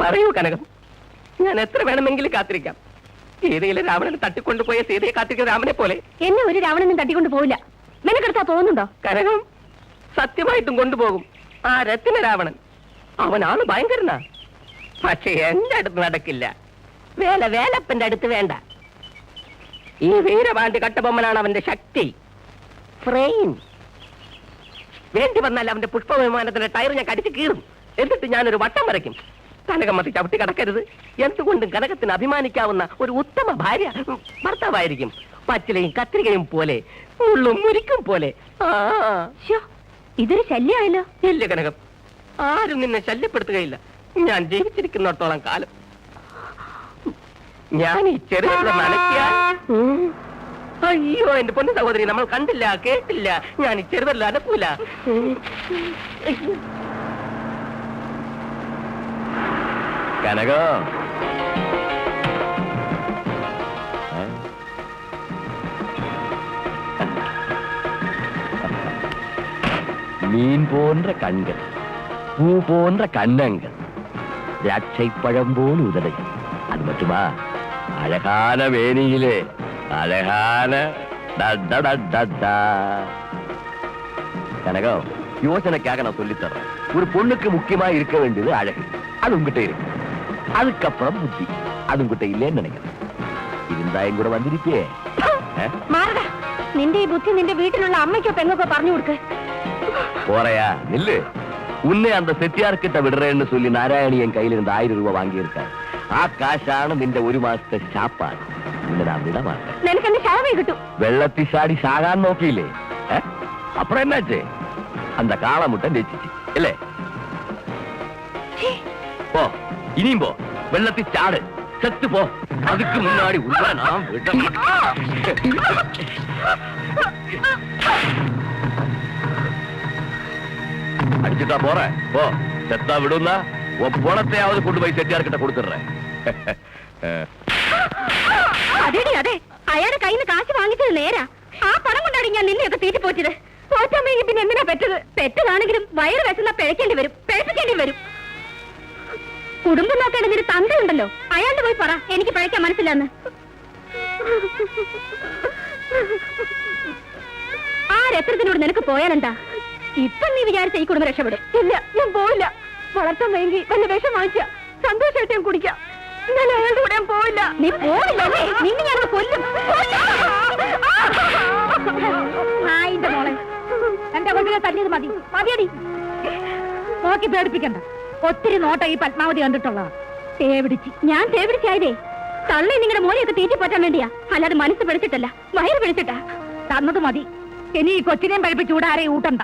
പറയൂ കനകം. ഞാൻ എത്ര വേണമെങ്കിലും കാത്തിരിക്കാം. സീതയിലെ രാവണനെ തട്ടിക്കൊണ്ടുപോയ സീതയെ കാത്തിരിക്കുന്ന രാമനെ പോലെ. എന്നെ ഒരു രാവണനും തട്ടിക്കൊണ്ട് പോവില്ല. മെനക്കെടുത്താ തോന്നുന്നുണ്ടോ? കനകം സത്യമായിട്ടും കൊണ്ടുപോകും. ആ രത്തിന രാവണൻ അവനാണ് ഭയങ്കരനാ. പക്ഷെ എന്റെ അടുത്ത് നടക്കില്ല. വേല വേലപ്പന്റെ അടുത്ത് വേണ്ട. ഈ വീരവാണ്ടി കട്ടബൊമ്മനാണ് അവന്റെ ശക്തി. ഫ്രെയിൻ വേണ്ടി വന്നാൽ അവന്റെ പുഷ്പവിമാനത്തിന്റെ ടയർ ഞാൻ കടിച്ചു കീറും. എന്നിട്ട് ഞാനൊരു വട്ടം വരയ്ക്കും. കനകമ്മത്തി ചവിട്ടി കടക്കരുത്. എന്തുകൊണ്ടും കനകത്തിന് അഭിമാനിക്കാവുന്ന ഒരു ഉത്തമ ഭാര്യ ഭർത്താവായിരിക്കും. പച്ചിലയും കത്രികയും പോലെ മുള്ളും മുരിക്കും പോലെ. ഇതൊരു ശല്യമായല്ലോ. ഇല്ല കനകം ആരും നിന്നെ ശല്യപ്പെടുത്തുകയില്ല. ഞാൻ ജീവിച്ചിരിക്കുന്നിടത്തോളം കാലം. ഞാൻ ഈ ചെറിയ നനയ്ക്കാൻ അയ്യോ എന്റെ പൊന്നു സഹോദരി നമ്മൾ കണ്ടില്ല കേട്ടില്ല. ഞാൻ ഈ ചെറുതല്ല അനക്കൂല. கனகம். மீன் போன்ற கண்கள் பூ போன்ற கண்ணங்கள் திராட்சை பழம் போல் உதடுகள். அது மட்டுமா? அழகான வேணியிலே அழகான கனகம் யோசனைக்காக நான் சொல்லித்தரேன் ஒரு பொண்ணுக்கு முக்கியமா இருக்க வேண்டியது அழகு. அது உங்ககிட்ட இருக்கு. அதுக்கப்புறம் ബുദ്ധി അതും கிட்ட இல்லைன்னு நினைக்கிறேன். இருந்தா என் கூட வந்திருப்பே നിന്റെ ഈ ബുദ്ധി നിന്റെ വീട്ടിലുള്ള അമ്മയ്ക്കോ പെങ്ങൊക്കെ പറഞ്ഞു കൊടുക്ക്. போறையா நில்லு உன்னை அந்த செட்டியார் கிட்ட விடுறேன்னு சொல்லி நாராயணி என் கையில இருந்து ആ കാശാണ് നിന്റെ ഒരു മാസത്തെ ചാപ്പാട് നിന്നെ ഞാൻ വിടമാട്ടെ നിനക്ക് എന്റെ ശവമേ കിട്ടും. വെള്ളത്തിൽ ചാടി ചാകാൻ നോക്കിയില്ലേ? ഏ? അപ്പുറം എന്നാച്ചേ അന്ത കാളമുട്ടൻ രചിച്ചു അല്ലേ ഓ இனியும் போ வெள்ளத்தி சாடு செத்து போ அதுக்கு முன்னாடி உள்ள நான் விட அடிச்சுட்டா போறேன் போ செத்தா விடுன்னா உன் பணத்தையாவது கொண்டு போய் செட்டியார்கிட்ட கொடுத்துடுறேன் അതെടി അതെ അയാളുടെ കയ്യിൽ നിന്ന് കാശ് വാങ്ങിച്ചത് നേരാ ആ പണം കൊണ്ടാണ് ഞാൻ നിന്നെയൊക്കെ തീറ്റി പോറ്റത് പോറ്റാമെങ്കിൽ പിന്നെ എന്തിനാ പെറ്റത് പെറ്റതാണെങ്കിലും വയറ് വിശന്ന പിഴക്കേണ്ടി വരും പിഴപ്പിക്കേണ്ടി വരും കുടുംബം നോക്കേണ്ട നിന്റെ തന്തയുണ്ടല്ലോ അയാളുടെ പോയി പറ. എനിക്ക് പഴയ്ക്കാൻ മനസ്സിലാന്ന് ആ രത്നത്തിനോട് നിനക്ക് പോയാലെന്താ? ഇപ്പൊ നീ വിചാരിച്ച ഈ കുടുംബം രക്ഷപ്പെടും. ഇല്ല ഞാൻ പോയില്ല വളർത്താൻ വേണ്ടി വല്ല വിഷം വാങ്ങിച്ച സന്തോഷമായിട്ട് ഞാൻ കുടിക്കാം ഞാൻ അയാളുടെ കൂടെ ഞാൻ പോയില്ല നീ പോയില്ല നിന്നെ ഞാൻ കൊല്ലും. എന്റെ കൊണ്ടിനെ തല്ലിയത് മതി. മതിയടി. നോക്കി പേടിപ്പിക്കണ്ട. ഒത്തിരി നോട്ട ഈ പത്മാവതി കണ്ടിട്ടുള്ളതാ. തേവിടിച്ച് ഞാൻ തേവിടിച്ചായതേ തള്ളി നിങ്ങളുടെ മോനെയൊക്കെ തീറ്റി പറ്റാൻ വേണ്ടിയാ. അല്ലാതെ മനസ്സ് പിടിച്ചിട്ടല്ല. വയറ് പിടിച്ചിട്ടാ. തന്നത് മതി. ഇനി ഈ കൊച്ചിനെയും പഴിപ്പിച്ച് ചൂടാരെ ഊട്ടണ്ട.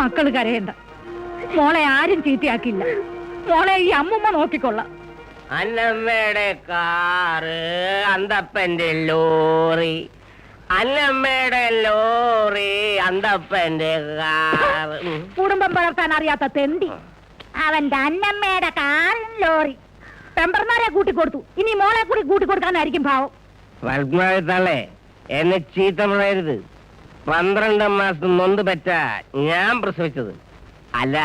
മക്കൾ കരയണ്ട. മോളെ ആരും ചീത്തയാക്കില്ല. മോളെ ഈ അമ്മമ്മ നോക്കിക്കൊള്ളാം. അന്നമ്മയുടെ കാറ് അന്തപ്പന്റെ ലോറി അന്നമ്മയുടെ ലോറി അന്തപ്പന്റെ കാറ് കുടുംബം വളർത്താൻ അറിയാത്ത തെണ്ടി. അവന്റെ അന്നമ്മയുടെ കാറും ലോറി. പെമ്പർമാരെ കൂട്ടിക്കൊടുത്തു. ഇനി മോളെ കൂടി കൂട്ടിക്കൊടുക്കാനായിരിക്കും ഭാവം പത്മാവതള്ളേ എന്നെ ചീത്ത പറയരുത്. പന്ത്രണ്ട് മാസം നൊന്ത് പറ്റ ഞാൻ പ്രസവിച്ചത്. അല്ല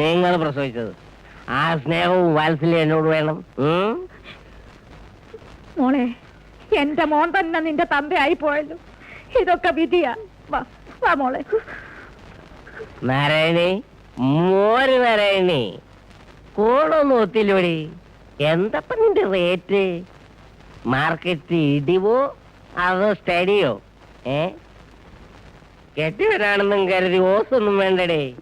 നിങ്ങൾ പ്രസവിച്ചത്. ആ സ്നേഹവും വാത്സല്യം എന്നോട് വേണം? മോളെ എന്റെ മോൻ തന്നെ നിന്റെ തന്തയായി പോയല്ലോ. ഇതൊക്കെ വിധിയാ. വാ മോളെ. നാരായണി മോര് നാരായണി. കോളൊന്നും ഒത്തില്ലോടി. എന്തപ്പ നിന്റെ റേറ്റ്? മാർക്കറ്റ് ഇടിവോ അതോ സ്റ്റഡിയോ? ഏ? കെട്ടിവരാണെന്നും കരുതി ഓസൊന്നും വേണ്ടടേ.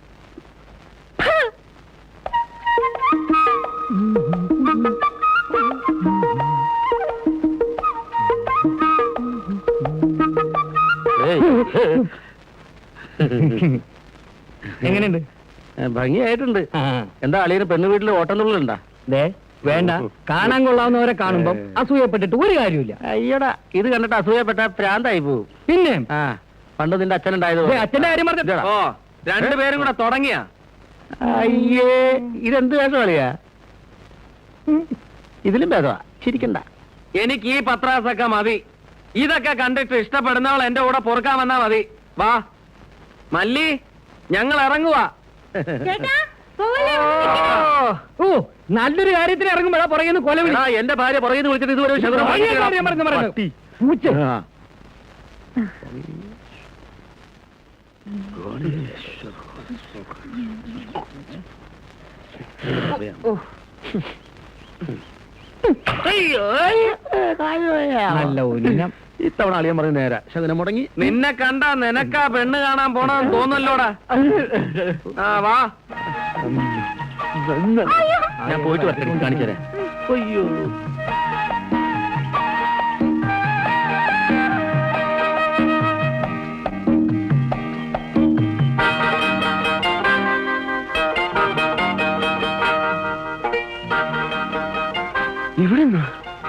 എങ്ങനെയുണ്ട്? ഭംഗിയായിട്ടുണ്ട്. എന്താ അളിയന് പെണ്ണു വീട്ടിൽ ഓട്ടന്നുള്ളുണ്ടാ ദേ വേണ്ട. കാണാൻ കൊള്ളാവുന്നവരെ കാണുമ്പോ അസൂയപ്പെട്ടിട്ട് ഒരു കാര്യമില്ല അയ്യടാ ഇത് കണ്ടിട്ട് അസൂയപ്പെട്ട പ്രാന്തായി പോവും. പിന്നെ ആ പണ്ട് നിന്റെ അച്ഛനുണ്ടായത് ഉണ്ടായത് അച്ഛന്റെ കാര്യം പറഞ്ഞോ ഓ രണ്ടുപേരും കൂടെ തുടങ്ങിയ. അയ്യേ ഇതെന്ത് വേഷം കളിയാ ഇതിലും ഭേദമാ ചിരിക്കണ്ട. എനിക്ക് ഈ പത്രാസൊക്കെ മതി. ഇതൊക്കെ കണ്ടിട്ട് ഇഷ്ടപ്പെടുന്നവൾ എന്റെ കൂടെ പൊറുക്കാൻ വന്നാ മതി വാ മല്ലി ഞങ്ങൾ ഇറങ്ങുവാ? ഓ നല്ലൊരു കാര്യത്തിന് ഇറങ്ങുമ്പോഴാ പുറകെ കൊല വിളി എന്റെ ഭാര്യ പുറകെ വിളിച്ചിട്ട് ഇതുവരെ ഒരു. കാര്യം. പട്ടി. പൂച്ച. നല്ല ഇത്തവണ അളിയൻ പറഞ്ഞു നേരെ. ശകനം മുടങ്ങി. നിന്നെ കണ്ട നിനക്കാ പെണ്ണ് കാണാൻ പോണെന്ന് തോന്നല്ലോടാ. ആ വാ. ഞാൻ പോയിട്ട് വരട്ടെ കാണിച്ചു തരാം അയ്യോ. ഇവിടെ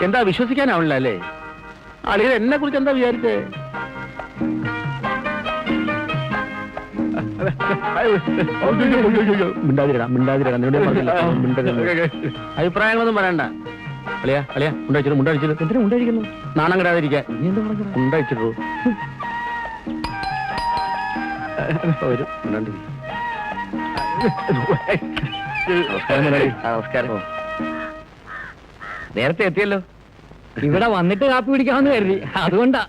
എന്താ വിശ്വസിക്കാനാവില്ല അല്ലേ? അളിയൻ എന്നെ കുറിച്ച് എന്താ വിചാരിച്ചേ? മിണ്ടാതിരടാ മിണ്ടാതിരടാ. നിന്നോട് ഞാൻ പറഞ്ഞില്ല. മിണ്ടരുത്. അഭിപ്രായങ്ങളൊന്നും പറയണ്ട. അളിയാ അളിയാ മുണ്ടഴിച്ചിട്ട് മുണ്ടഴിച്ചിട്ട് എന്തിനാ ഉണ്ടായിരിക്കുന്നു നാണം കിടാതിരിക്കാൻ മിണ്ടാണ്ടിരി. നമസ്കാരം. നമസ്കാരം. നേരത്തെ എത്തിയല്ലോ. ഇവിടെ വന്നിട്ട് കാപ്പി കുടിക്കാമെന്ന് കരുതി. അതുകൊണ്ടാ.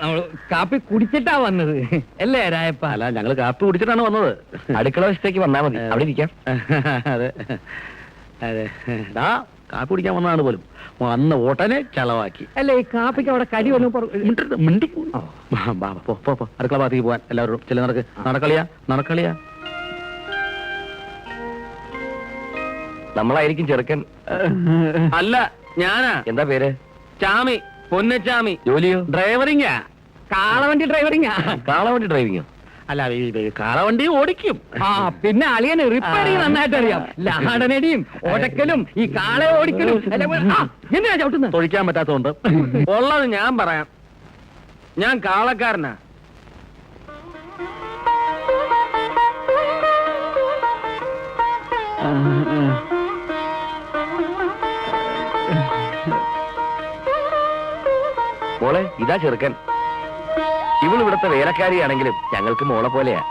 നമ്മൾ കാപ്പി കുടിച്ചിട്ടാ വന്നത്. അല്ലേ രായപ്പ? അല്ല ഞങ്ങൾ കാപ്പി കുടിച്ചിട്ടാണ് വന്നത്. അടുക്കള വശത്തേക്ക് വന്നാ മതി. അവിടെ ഇരിക്കാം. അതെ. അതെ. ഡാ കാപ്പി കുടിക്കാൻ വന്നതാണ് പോലും. വന്ന ഓട്ടനെ ചെലവാക്കി അല്ല ഈ കാപ്പിക്ക് അവിടെ കടി വന്നു മിണ്ടി. അടുക്കള ഭാഗത്തേക്ക് പോവാൻ എല്ലാവരും ചില നടക്ക്. നടക്കളിയാ നടക്കളിയാ. നമ്മളായിരിക്കും ചെറുക്കൻ. അല്ല ഞാനാ. എന്താ പേര്? ചാമി പൊന്നച്ചാമി ജോലിയോ? ഡ്രൈവറിങ്ങാ കാളവണ്ടി ഡ്രൈവറിങ്ങാ കാളവണ്ടി ഡ്രൈവിങ്ങോ അല്ല കാളവണ്ടി ഓടിക്കും. ആ പിന്നെ അളിയന് റിപ്പയറിങ് നന്നായിട്ട് അറിയാം. ലാടനടിയും ഓടക്കലും ഈ കാളെ ഓടിക്കലും എന്നാ ചവിട്ടുന്നത്? തൊഴിക്കാൻ പറ്റാത്തതുകൊണ്ട്. ഉള്ളത് ഞാൻ പറയാം. ഞാൻ കാളക്കാരനാ. മോളെ ഇതാ ചെറുക്കൻ. ഇവൾ ഇവിടുത്തെ വേലക്കാരിയാണെങ്കിലും ഞങ്ങൾക്ക് മോളെ പോലെയാ.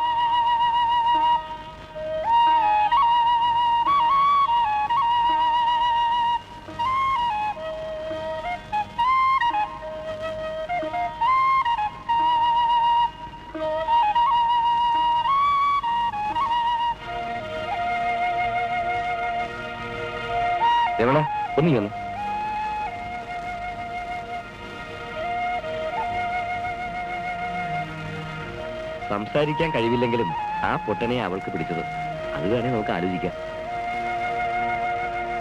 ഒന്നിയൊന്നും സംസാരിക്കാൻ കഴിവില്ലെങ്കിലും ആ പൊട്ടനെ അവൾക്ക് പിടിച്ചത്. അത് വേണേ നമുക്ക് ആലോചിക്കാം.